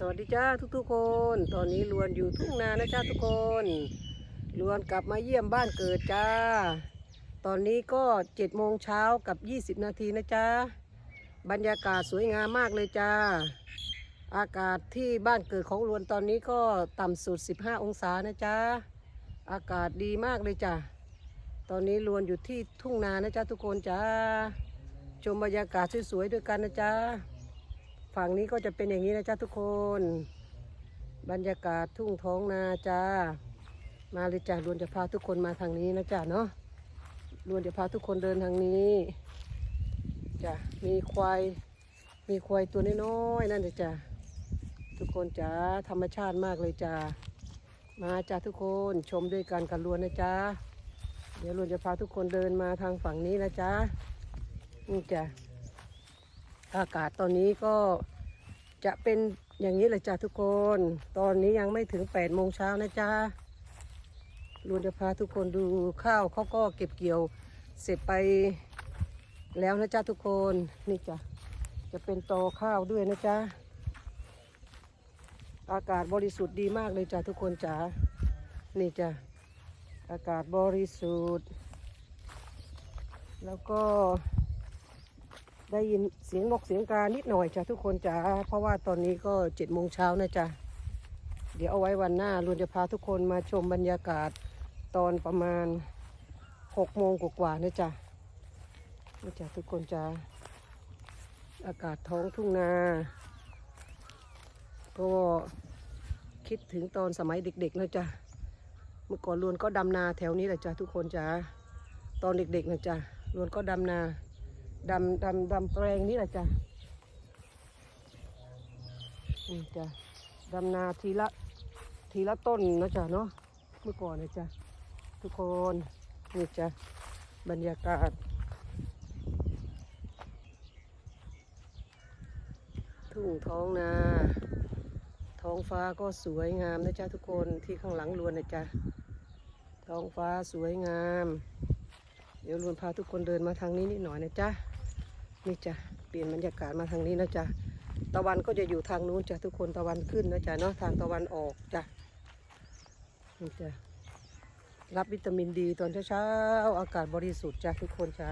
สวัสดีจ้าทุกๆคน ตอนนี้ลวนอยู่ทุ่งนานะจ้าทุกคนลวนกลับมาเยี่ยมบ้านเกิดจ้า ตอนนี้ก็เจ็ดโมงเช้ากับ20นาทีนะจ้าบรรยากาศสวยงามมากเลยจ้า อากาศที่บ้านเกิดของลวนตอนนี้ก็ต่ำสุด 15 องศานะจ้าอากาศดีมากเลยจ้าตอนนี้ลวนอยู่ที่ทุ่งนานะจ้าทุกคนจ้าชมบรรยากาศสวยๆด้วยกันนะจ้า ฝั่งนี้ก็จะเป็นอย่างนี้นะจ๊ะทุกคน บรรยากาศทุ่งท้องนาจ้า มาเลยจ้ะรวนจะพาทุกคนมาทางนี้นะจ๊ะเนาะรวนจะพาทุกคนเดินทางนี้จ้ะมีควายมีควายตัวน้อยๆนั่นเลยจ้ะทุกคนจ้าธรรมชาติมากเลยจ้ามาจ้ะทุกคนชมด้วยกันกับรวนนะจ๊ะเดี๋ยวรวนจะพาทุกคนเดินมาทางฝั่งนี้นะจ๊ะนี่จ้ะ อากาศตอนนี้ก็จะเป็นอย่างนี้เลยจ้ะทุกคน ตอนนี้ยังไม่ถึง8ปดโมงเช้านะจ๊ะลุนจะพาทุกคนดูข้าวเขาก็เก็บเกี่ยวเสร็จไปแล้วนะจ๊ะทุกคนนี่จ้ะจะเป็นตอข้าวด้วยนะจ๊ะอากาศบริสุทธิ์ดีมากเลยจ้ะทุกคนจ๋านี่จ้ะอากาศบริสุทธิ์ แล้วก็ ได้ยินเสียงนกเสียงกานิดหน่อยจ้ะทุกคนจ้าเพราะว่าตอนนี้ก็เจ็ดโมงเช้านะจ๊ะเดี๋ยวเอาไว้วันหน้าลุนจะพาทุกคนมาชมบรรยากาศตอนประมาณหกโมงกว่าๆนะจ๊ะนะจ๊ะทุกคนจ้าอากาศท้องทุ่งนา ก็คิดถึงตอนสมัยเด็กๆนะจ๊ะเมื่อก่อนลวนก็ดำนาแถวนี้แหละจ้ะทุกคนจ้าตอนเด็กๆนะจ๊ะลวนก็ดำนา ดำดำดำแปลงนี่แหละจ้ะนี่จ้ะดำนาทีละทีละต้นนะจ๊ะเนาะเมื่อก่อนนะจ๊ะทุกคนนี่จ้ะบรรยากาศ ทุ่งท้องนาท้องฟ้าก็สวยงามนะจ๊ะทุกคนที่ข้างหลังลวนนะจ๊ะท้องฟ้าสวยงาม ดี๋ยวลวนพาทุกคนเดินมาทางนี้นิดหน่อยนะจ๊ะนี่จ้ะเปลี่ยนบรรยากาศมาทางนี้นะจ๊ะตะวันก็จะอยู่ทางนู้นจ้ะทุกคนตะวันขึ้นนะจ๊ะเนาะทางตะวันออกจ้ะนี่จ้ะรับวิตามินดีตอนเช้าๆอากาศบริสุทธิ์จ้ะทุกคนจ้ะ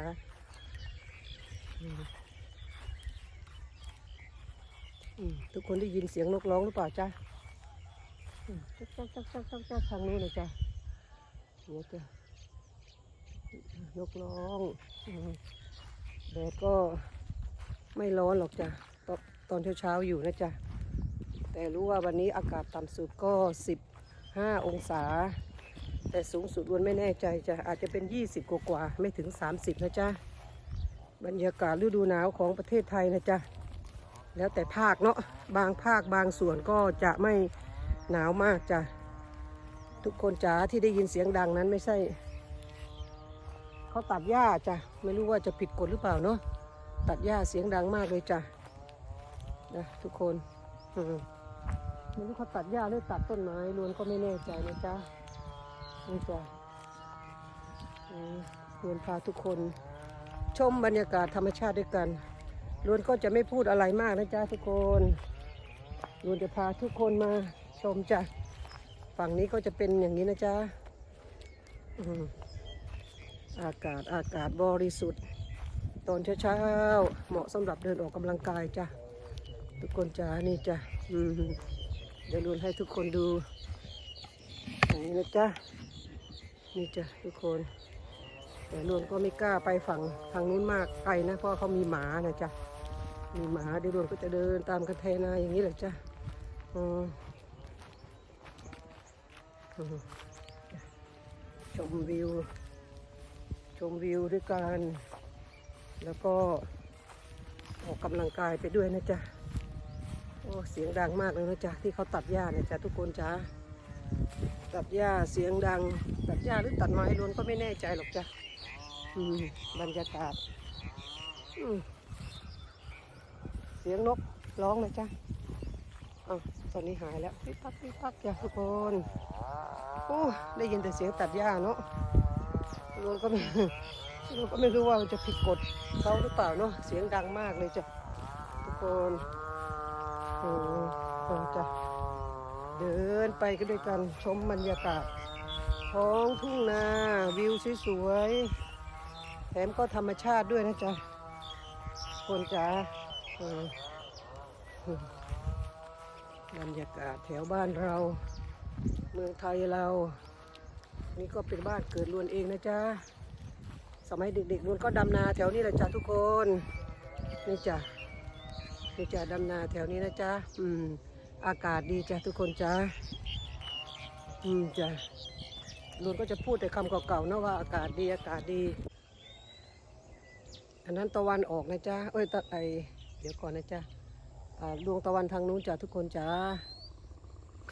ทุกคนได้ยินเสียงนกร้องหรือเปล่าจ้ะจ๊กจ๊กจ๊กจ๊กจ๊กทางนู้นเลยจ้ะเนี่ยจ้ะ นกร้องแดดก็ไม่ร้อนหรอกจ้ะตอนตอนเช้าๆอยู่นะจ๊ะ แต่รู้ว่าวันนี้อากาศต่ำสุดก็ 15 องศา แต่สูงสุดวันไม่แน่ใจจ้ะ อาจจะเป็น 20 กว่ากว่าไม่ถึง 30 นะจ๊ะ บรรยากาศฤดูหนาวของประเทศไทยนะจ๊ะ แล้วแต่ภาคเนาะบางภาคบางส่วนก็จะไม่หนาวมากจ้ะ ทุกคนจ๋าที่ได้ยินเสียงดังนั้นไม่ใช่ เขาตัดหญ้าจ้ะไม่รู้ว่าจะผิดกฎหรือเปล่าเนาะตัดหญ้าเสียงดังมากเลยจ้ะนะทุกคนอืมไม่รู้เขาตัดหญ้าหรือตัดต้นไม้รวนก็ไม่แน่ใจนะจ๊ะนี่จ้ะอืมรวนพาทุกคน ชมบรรยากาศธรรมชาติด้วยกันรวนก็จะไม่พูดอะไรมากนะจ๊ะทุกคนรวนจะพาทุกคนมาชมจ้ะฝั่งนี้ก็จะเป็นอย่างนี้นะจ๊ะอืม อากาศอากาศบริสุทธิ์ ตอนเช้าๆเหมาะสำหรับเดินออกกำลังกายจ้ะทุกคนจ้านี่จ้ะเดี๋ยวลุนให้ทุกคนดูอย่างนี้นะจ๊ะนี่จ้ะทุกคน แต่ลุนก็ไม่กล้าไปฝั่งทางนู้นมากไกลนะเพราะเขามีหมานะจ๊ะมีหมาเดี๋ยวลุนก็จะเดินตามกันเทนาอย่างนี้แหละจ้ะอือืมชมวิว ชมวิวด้วยกัน แล้วก็ออกกำลังกายไปด้วยนะจ๊ะ โอ้ เสียงดังมากเลยนะจ๊ะ ที่เขาตัดหญ้าเนี่ยจ้ะทุกคนจ้าตัดหญ้าเสียงดัง ตัดหญ้าหรือตัดไม้ล้วนก็ไม่แน่ใจหรอกจ้ะอืมบรรยากาศอืมเสียงนกร้องนะจ๊ะอ้าวตอนนี้หายแล้วปิ๊บปักปิ๊บปักจ้ะทุกคนโอ้ได้ยินแต่เสียงตัดหญ้าเนาะ ลุงก็ไม่ลุงก็ไม่รู้ว่ามันจะผิดกฎเขาหรือเปล่าเนาะเสียงดังมากเลยจ้ะทุกคนอืมเออจะเดินไปกันด้วยกันชมบรรยากาศท้องทุ่งนาวิวสวยๆแถมก็ธรรมชาติด้วยนะจ๊ะคนจ๋าบรรยากาศแถวบ้านเรา เมืองไทยเรา นี่ก็เป็นบ้านเกิดลวนเองนะจ๊ะ สมัยเด็กๆลวนก็ดำนาแถวนี้แหละจ้ะทุกคน นี่จ้ะ นี่จ้ะดำนาแถวนี้นะจ๊ะ อืม อากาศดีจ้ะทุกคนจ้ะ อืมจ้ะลุงก็จะพูดแต่คำเก่าๆนะว่าอากาศดีอากาศดี อันนั้นตะวันออกนะจ๊ะ เอ้ยตะไอ เดี๋ยวก่อนนะจ๊ะอ่าดวงตะวันทางนู้นจ้ะทุกคนจ้า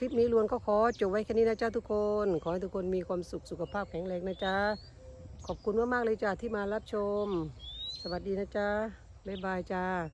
ลิปนี้ลวนก็ขอจบไว้แค่นี้นะจ๊ะทุกคน ขอให้ทุกคนมีความสุขสุขภาพแข็งแรงนะจ๊ะ ขอบคุณมากๆเลยจ้ะที่มารับชม สวัสดีนะจ๊ะบ๊ายบายจ้า